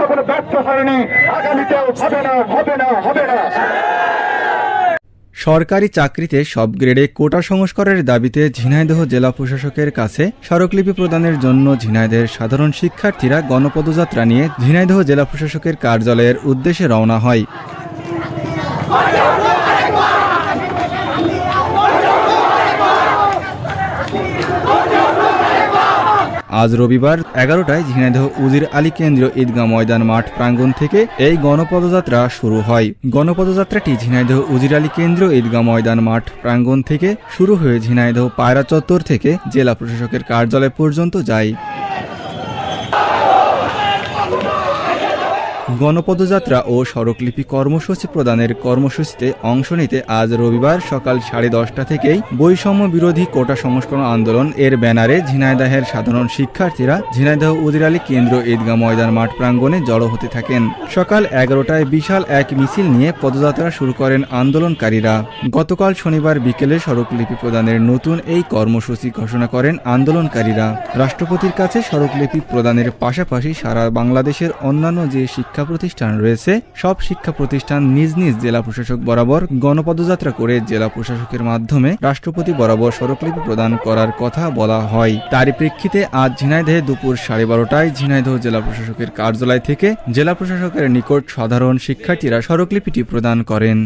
কখনো ব্যর্থ হয়নি। আগামীতেও হবে না হবে না হবে না। সরকারি চাকরিতে সব গ্রেডে কোটা সংস্কারের দাবিতে ঝিনাইদহ জেলা প্রশাসকের কাছে স্মারকলিপি প্রদানের জন্য ঝিনাইদের সাধারণ শিক্ষার্থীরা গণপদযাত্রা নিয়ে ঝিনাইদহ জেলা প্রশাসকের কার্যালয়ের উদ্দেশ্যে রওনা হয়। আজ রবিবার এগারোটায় ঝিনাইদহ উজির আলী কেন্দ্রীয় ঈদগাঁ ময়দান মাঠ প্রাঙ্গণ থেকে এই গণপদযাত্রা শুরু হয়। গণপদযাত্রাটি ঝিনাইদহ উজির আলী কেন্দ্রীয় ঈদগাঁ ময়দান মাঠ প্রাঙ্গণ থেকে শুরু হয়ে ঝিনাইদহ পায়রা চত্বর থেকে জেলা প্রশাসকের কার্যালয় পর্যন্ত যায়। গণপদযাত্রা ও সড়কলিপি কর্মসূচি প্রদানের কর্মসূচিতে অংশ নিতে আজ রবিবার সকাল সাড়ে দশটা থেকেই বৈষম্য বিরোধী কোটা সংস্করণ আন্দোলন এর ব্যানারে ঝিনাইদহের সাধারণ শিক্ষার্থীরা ঝিনাইদহ উজির আলী কেন্দ্র ঈদগাহ ময়দান মাঠ প্রাঙ্গণে জড়ো হতে থাকেন। সকাল এগারোটায় বিশাল এক মিছিল নিয়ে পদযাত্রা শুরু করেন আন্দোলনকারীরা। গতকাল শনিবার বিকেলে সড়কলিপি প্রদানের নতুন এই কর্মসূচি ঘোষণা করেন আন্দোলনকারীরা। রাষ্ট্রপতির কাছে সড়কলিপি প্রদানের পাশাপাশি সারা বাংলাদেশের অন্যান্য যে শিক্ষা প্রতিষ্ঠান রয়েছে। সব শিক্ষা প্রতিষ্ঠান নিজ নিজ জেলা প্রশাসক বরাবর গণপদযাত্রা করে জেলা প্রশাসকের মাধ্যমে রাষ্ট্রপতি বরাবর সড়কলিপি প্রদান করার কথা বলা হয়। তারই প্রেক্ষিতে আজ ঝিনাইদহে দুপুর সাড়ে বারোটায় ঝিনাইদহ জেলা প্রশাসকের কার্যালয় থেকে জেলা প্রশাসকের নিকট সাধারণ শিক্ষার্থীরা সড়কলিপিটি প্রদান করেন।